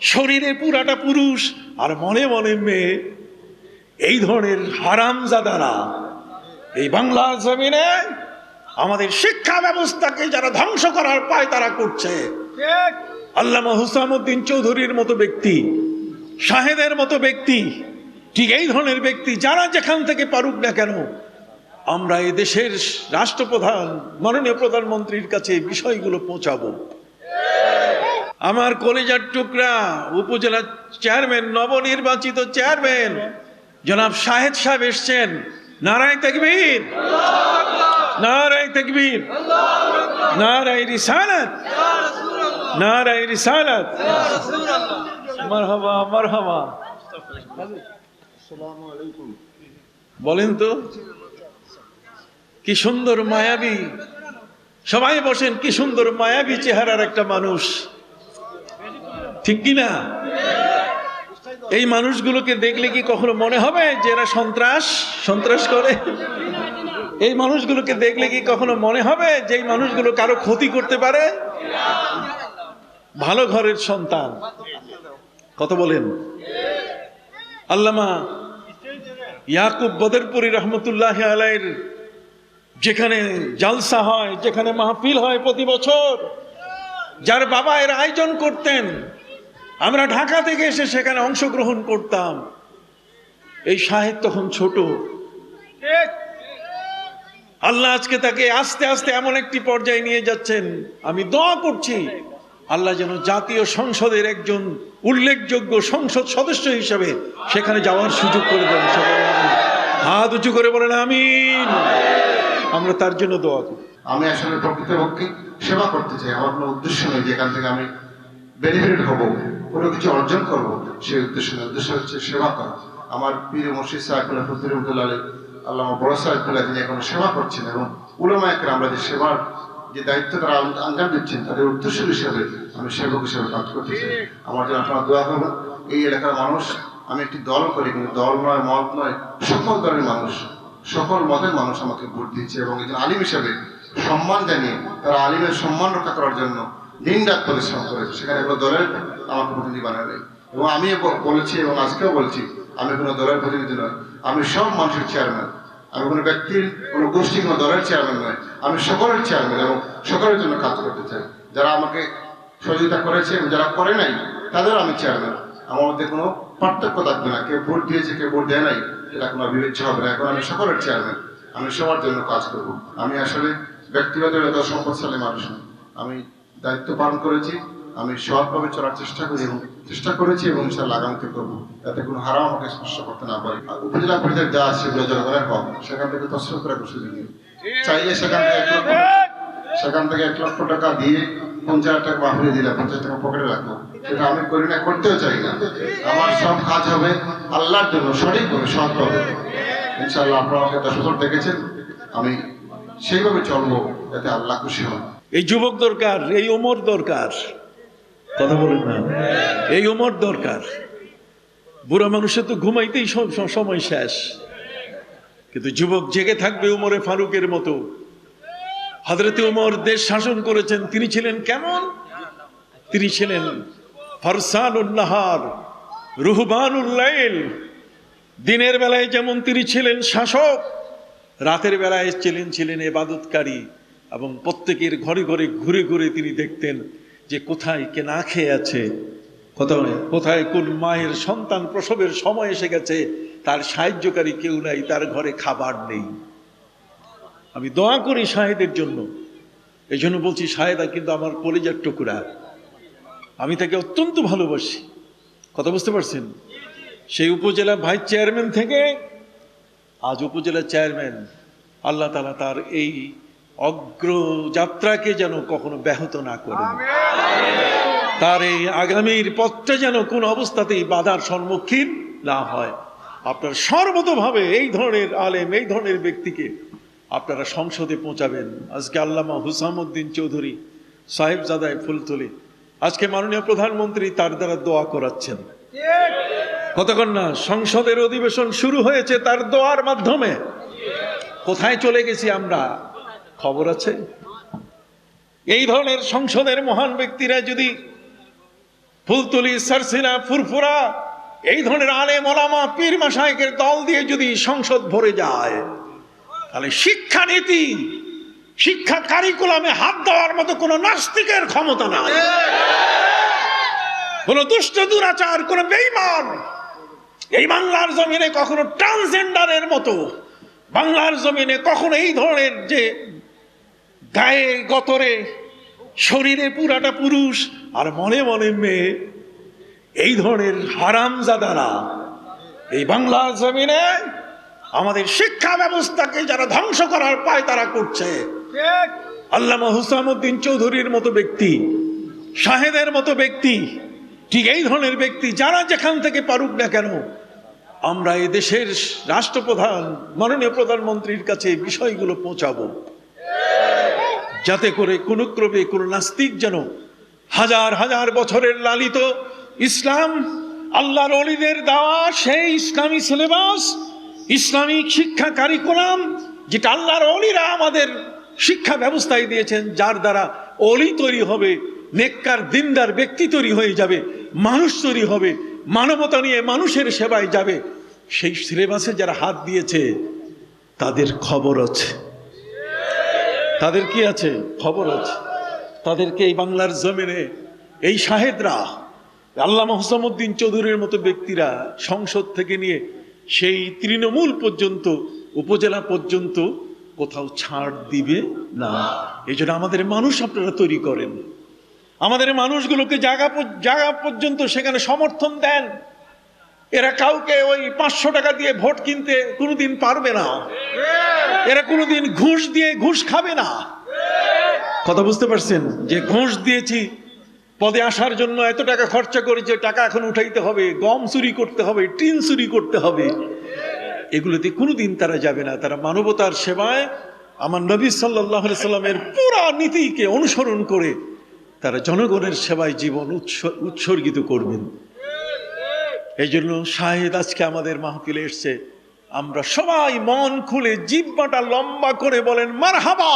শরীরে পুরাটা পুরুষ আর মনে মনে মেয়ে। এই ধরনের হারামজাদারা এই বাংলার জমিনে আমাদের শিক্ষা ব্যবস্থাকে যারা ধ্বংস করার পায় তারা করছে। আল্লামা হুসামুদ্দিন চৌধুরীর মতো ব্যক্তি শাহেদের মতো ব্যক্তি ঠিক এই ধরনের ব্যক্তি যারা যেখান থেকে পারুক না কেন আমরা এই দেশের রাষ্ট্রপ্রধান মাননীয় প্রধানমন্ত্রীর কাছে বিষয়গুলো পৌঁছাবো। আমার কলেজার টুকরা উপজেলা চেয়ারম্যান, নবনির্বাচিত চেয়ারম্যান, জনাব শাহেদ সাহেব এসছেন। নারায় তেকবীর। নারায় তেকবীর। নারায় রিসালাত। নারায় রিসালাত। মারহাবা মারহাবা। বলেন তো, কি সুন্দর মায়াবী। সবাই বসেন, কি সুন্দর মায়াবী চেহারার একটা মানুষ। ঠিক কি না এই মানুষগুলোকে দেখলে কি কখনো মনে হবে যে এরা সন্ত্রাস? সন্ত্রাস করে? এই মানুষগুলোকে দেখলে কি কখনো মনে হবে যে এই মানুষগুলো কারও ক্ষতি করতে পারে? ভালো ঘরের সন্তান। কত বলেন? আল্লামা ইয়াকুব বদরপুরি রহমতুল্লাহ আলাইর যেখানে জালসা হয়, যেখানে মাহফিল হয় প্রতি বছর, যার বাবা এর আয়োজন করতেন আমরা ঢাকা থেকে এসে সেখানে অংশগ্রহণ করতাম। এই সাহেব তখন ছোট। আল্লাহ আজকে তাকে আস্তে আস্তে এমন একটি পর্যায়ে নিয়ে যাচ্ছেন। আমি দোয়া করছি, আল্লাহ যেন জাতীয় সংসদের একজন উল্লেখযোগ্য সংসদ সদস্য হিসেবে সেখানে যাওয়ার সুযোগ করে দেন। হাত উঁচু করে বলেন আমি আমরা তার জন্য দোয়া করি। আমি আসলে প্রকৃতপক্ষে সেবা করতে চাই। আমার কোনো উদ্দেশ্য নেই যে এখান থেকে আমি বেনিফিট হব। কোনো কিছু অর্জন করব সেই উদ্দেশ্য উদ্দেশ্য হচ্ছে সেবা করা। আমার প্রিয় মসজিদ সাহেবুল্লাহ ফতুরুদ্দুল্লাহ আলী আল্লাহ বড় সাহেবুল্লাহ তিনি এখন সেবা করছেন এবং উলমা একরা আমরা যে সেবার যে দায়িত্ব তারা আঞ্জাম দিচ্ছেন, তাদের উদ্দেশ্য হিসেবে আমি সেবক হিসেবে কাজ করতে চাই আমার জন্য আপনারা দোয়া করবেন। এই এলাকার মানুষ, আমি একটি দল করি, কিন্তু দল নয়, মত নয়, সকল দলের মানুষ, সকল মতের মানুষ আমাকে ভোট দিচ্ছে এবং একজন আলিম হিসেবে সম্মান জানিয়ে তারা আলিমের সম্মান রক্ষা করার জন্য দিন পরিশ্রম করেছে সেখানে কোনো দলের আমাকে প্রতিনিধি বানায় নেই। এবং আমি বলেছি এবং আজকেও বলছি, আমি কোনো দলের প্রতিনিধি নয় আমি সব মানুষের চেয়ারম্যান আমি কোনো ব্যক্তির, কোনো গোষ্ঠী কোনো দলের চেয়ারম্যান নয় আমি সকলের চেয়ারম্যান এবং সকলের জন্য কাজ করতে চাই। যারা আমাকে সহযোগিতা করেছে এবং যারা করে নাই, তাদের আমি চেয়ারম্যান আমার মধ্যে কোনো পার্থক্য থাকবে না, কেউ ভোট দিয়েছে, কেউ ভোট দেয় নাই, এটা কোনো বিবেচ্য হবে না। এখন আমি সকলের চেয়ারম্যান আমি সবার জন্য কাজ করব। আমি আসলে ব্যক্তিগত সম্পদশালী মানুষ আমি দায়িত্ব পালন করেছি আমি সৎভাবে চলার চেষ্টা করি এবং চেষ্টা করেছি এবং ইনশাল্লাহ আগামীতে করব। যাতে কোনো হারাও আমাকে স্পর্শ করতে না পারে। উপজেলা পরিষদের যা আছে সেগুলো জনগণের হক। সেখান থেকে তসরফ করে কোনো সুযোগ নেই চাইলে সেখান থেকে এক লক্ষ সেখান থেকে এক লক্ষ টাকা দিয়ে পঞ্চাশ টাকা বাহুরে দিলাম। পঞ্চাশ টাকা পকেটে রাখব। সেটা আমি করি না, করতেও চাই না। আমার সব কাজ হবে আল্লাহর জন্য সঠিকভাবে সৎভাবে ইনশাল্লাহ আপনারা আমাকে দশ বছর দেখেছেন। আমি সেইভাবে চলবো যাতে আল্লাহ খুশি হন। এই যুবক দরকার, এই ওমর দরকার। কথা বলেন না। এই ওমর দরকার। বুড়া মানুষের তো ঘুমাইতেই সম- সম- সময় শেষ। কিন্তু যুবক জেগে থাকবে উমরে ফারুকের মতো। হজরতে উমর দেশ শাসন করেছেন, তিনি ছিলেন কেমন? তিনি ছিলেন ফরসানুল্লাহার রুহবানুল্লাইল দিনের বেলায় যেমন তিনি ছিলেন শাসক, রাতের বেলায় ছিলেন ছিলেন এবাদতকারী এবং প্রত্যেকের ঘরে ঘরে ঘুরে ঘুরে তিনি দেখতেন যে কোথায় কে না খেয়ে আছে। কোথায় কোথায় কোন মায়ের সন্তান প্রসবের সময় এসে গেছে, তার সাহায্যকারী কেউ নাই, তার ঘরে খাবার নেই। আমি দোয়া করি সাহেদের জন্য। এই জন্য বলছি সাহেদা কিন্তু আমার কলেজার টুকরা। আমি তাকে অত্যন্ত ভালোবাসি। কথা বুঝতে পারছেন? সেই উপজেলা ভাইস চেয়ারম্যান থেকে আজ উপজেলা চেয়ারম্যান, আল্লাহ তালা তার এই অগ্রযাত্রাকে যেন কখনো ব্যাহত না করেন। তার এই আগামীর পথটা যেন কোন অবস্থাতেই বাধার সম্মুখীন না হয়। আপনার সর্বতভাবে এই ধরনের আলেম এই ধরনের ব্যক্তিকে আপনারা সংসদে পৌঁছাবেন। আজকে আল্লামা হুসামুদ্দিন চৌধুরী সাহেবজাদায় ফুলতলি। আজকে মাননীয় প্রধানমন্ত্রী তার দ্বারা দোয়া করাচ্ছেন। কতক্ষণ না সংসদের অধিবেশন শুরু হয়েছে তার দোয়ার মাধ্যমে। কোথায় চলে গেছি আমরা? খবর আছে? এই ধরনের সংসদের মহান ব্যক্তিরা যদি ফুলতুলি, সারসিনা, ফুরফুরা, এই ধরনের আলে মলামা পীর মাসায়কের দল দিয়ে যদি সংসদ ভরে যায়, তাহলে শিক্ষানীতি, শিক্ষা কারিকুলামে হাত দেওয়ার মতো কোনো নাস্তিকের ক্ষমতা নাই। কোন দুষ্ট দুরাচার, কোন বেইমান এই বাংলার জমিনে কখনো ট্রান্সজেন্ডারের মতো, বাংলার জমিনে কখনো এই ধরনের যে গায়ে গতরে শরীরে পুরাটা পুরুষ আর মনে মনে মেয়ে। এই ধরনের হারামজাদারা এই বাংলার জমিনে আমাদের শিক্ষা ব্যবস্থাকে যারা ধ্বংস করার পায় তারা করছে। আল্লামা হুসামুদ্দিন চৌধুরীর মতো ব্যক্তি শাহেদের মতো ব্যক্তি ঠিক এই ধরনের ব্যক্তি যারা যেখান থেকে পারুক না কেন আমরা এই দেশের রাষ্ট্রপ্রধান মাননীয় প্রধানমন্ত্রীর কাছে বিষয়গুলো পৌঁছাবো। যাতে করে কোনো ক্রমে কোনো নাস্তিক যেন হাজার হাজার বছরের লালিত ইসলাম, আল্লাহর অলিদের দেওয়া সেই ইসলামী সিলেবাস ইসলামিক শিক্ষা কারিকুলাম, যেটা আল্লাহর অলিরা আমাদের শিক্ষা ব্যবস্থায় দিয়েছেন, যার দ্বারা অলি তৈরি হবে, নেককার, দিনদার ব্যক্তি তৈরি হয়ে যাবে, মানুষ তৈরি হবে, মানবতা নিয়ে মানুষের সেবায় যাবে। সেই সিলেবাসে যারা হাত দিয়েছে, তাদের খবর আছে। তাদের কি আছে? খবর আছে। তাদেরকে এই বাংলার জমিনে এই শাহেদরা, আল্লামা হোসামুদ্দিন চৌধুরীর মতো ব্যক্তিরা সংসদ থেকে নিয়ে সেই তৃণমূল পর্যন্ত, উপজেলা পর্যন্ত কোথাও ছাড় দিবে না। এই জন্য আমাদের মানুষ আপনারা তৈরি করেন। আমাদের মানুষগুলোকে জায়গা জায়গা পর্যন্ত সেখানে সমর্থন দেন। এরা কাউকে ওই পাঁচশো টাকা দিয়ে ভোট কিনতে কোনোদিন পারবে না। এরা কোনোদিন ঘুষ দিয়ে ঘুষ খাবে না। কথা বুঝতে পারছেন? যে ঘুষ দিয়েছি, পদে আসার জন্য এত টাকা খরচা করেছে টাকা এখন উঠাইতে হবে, গম চুরি করতে হবে, টিন চুরি করতে হবে। এগুলোতে কোনোদিন তারা যাবে না। তারা মানবতার সেবায় আমার নবী সাল্লাহ সাল্লামের পুরা নীতিকে অনুসরণ করে তারা জনগণের সেবায় জীবন উৎস- উৎসর্গিত করবেন। এই জন্য শাহেদ আজকে আমাদের মাহফিলে এসছে। আমরা সবাই মন খুলে জিব্বাটা লম্বা করে বলেন মার হাবা